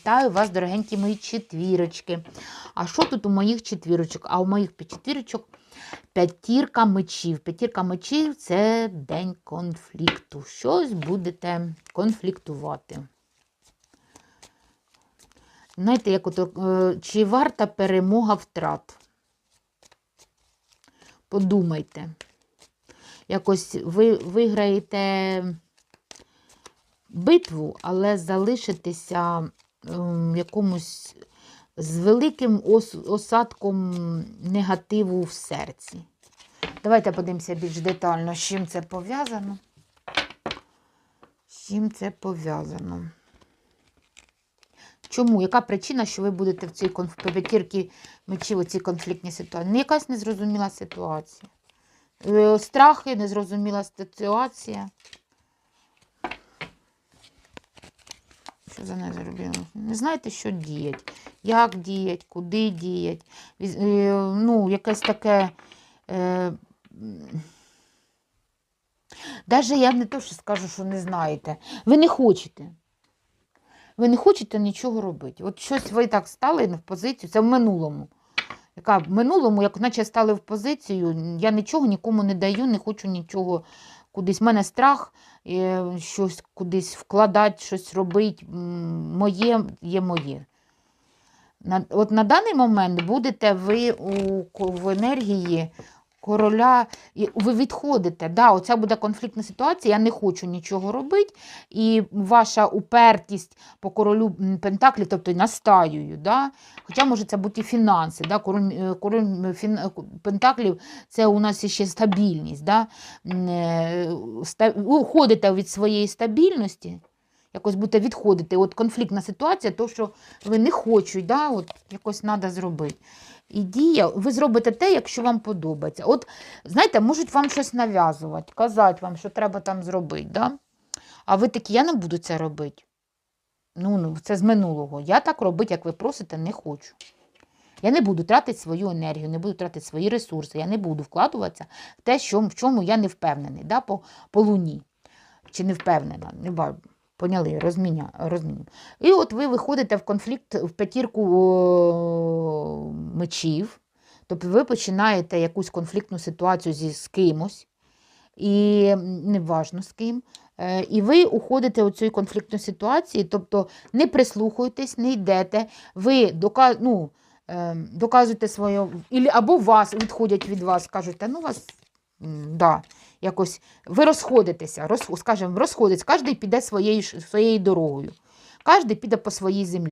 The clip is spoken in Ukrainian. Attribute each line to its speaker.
Speaker 1: Вітаю вас, дорогенькі мої четвірочки. А що тут у моїх четвірочок? А у моїх четвірочок п'ятірка мечів. П'ятірка мечів це день конфлікту. Щось будете конфліктувати. Знаєте, як ото, е, чи варта перемога втрат? Подумайте. Якось ви виграєте битву, але залишитеся якомусь з великим осадком негативу в серці. Давайте подивимося більш детально, з чим це пов'язано. З чим це пов'язано? Чому? Яка причина, що ви будете в цій конф... п'ятірці мечів у цій конфліктній ситуації? Не якась незрозуміла ситуація. Е, Страхи, незрозуміла ситуація. Що за нею зробили? Не знаєте, що діять, як діять, куди діять. Е, Ну, якесь таке. Е, Даже я не то, що скажу, що не знаєте. Ви не хочете. Ви не хочете нічого робити. От щось ви так стали в позицію, це в минулому. Яка в минулому, як наче стали в позицію, я нічого нікому не даю, не хочу нічого кудись. У мене страх е, щось кудись вкладати, щось робити. Моє є моє. От на даний момент будете ви у, в енергії короля, ви відходите. Да, оця буде конфліктна ситуація, я не хочу нічого робити. І ваша упертість по королю Пентаклі, тобто настаюю. Да? Хоча може це бути фінанси. Да? Король, е, король фін, е, Пентаклів це у нас ще стабільність. Да? М, е, Ви уходите від своєї стабільності. Якось будете відходити. От конфліктна ситуація, то, що ви не хочуть, да? от якось треба зробити. І дія, ви зробите те, якщо вам подобається. От, знаєте, можуть вам щось нав'язувати, казати вам, що треба там зробити. Да? А ви такі, я не буду це робити. Ну, ну, це з минулого. Я так робити, як ви просите, не хочу. Я не буду тратити свою енергію, не буду тратити свої ресурси, я не буду вкладуватися в те, що, в чому я не впевнений, да, по, по луні. Чи не впевнена, не ба- поняли, розміню. І от ви виходите в конфлікт в п'ятірку мечів, тобто ви починаєте якусь конфліктну ситуацію зі з кимось, і неважно з ким. Е, І ви уходите у цю конфліктну ситуацію, тобто не прислухуєтесь, не йдете, ви дока, ну, е, доказуєте своє, або вас відходять від вас, кажуть, ну вас, да, якось, ви розходитеся, роз, скажімо, розходитесь, кожен піде своєю, своєю дорогою, кожен піде по своїй землі.